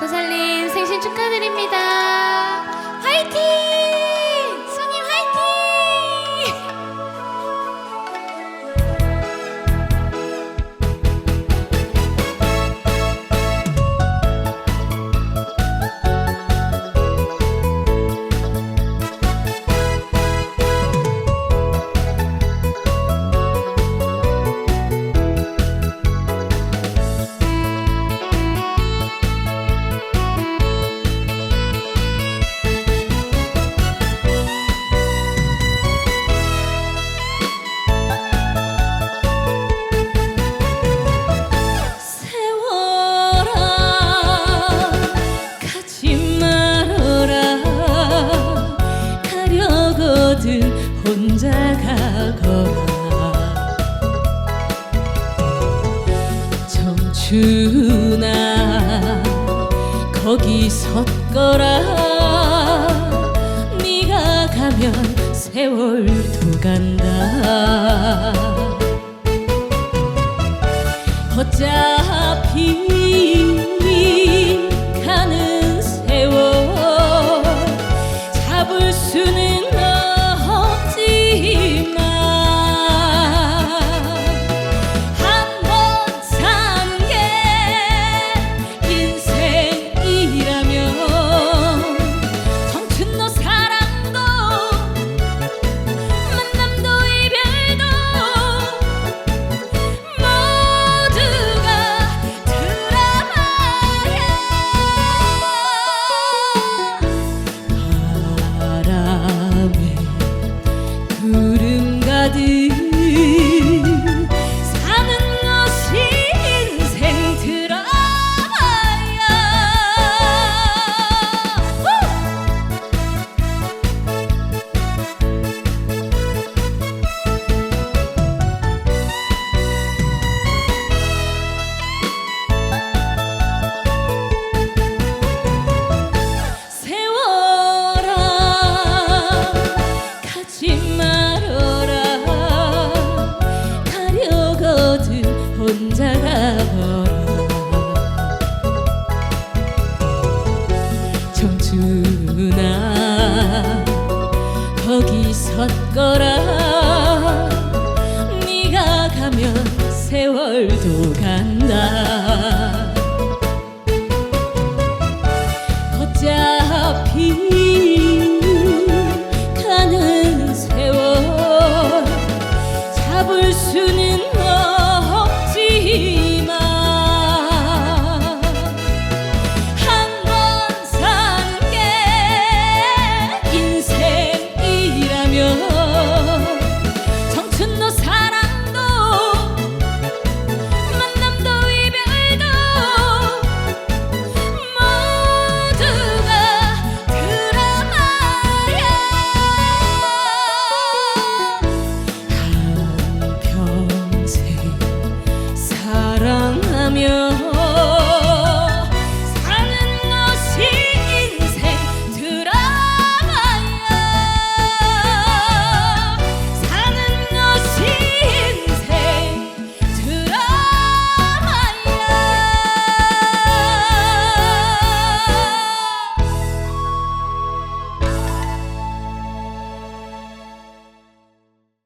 도살님 생신 축하드립니다. 화이팅! 주나 거기 섰거라. 네가 가면 세월도 간다. 어차피 가는 거라. 네가 가면 세월도 간다. 어차피 가는 세월 잡을 수는 없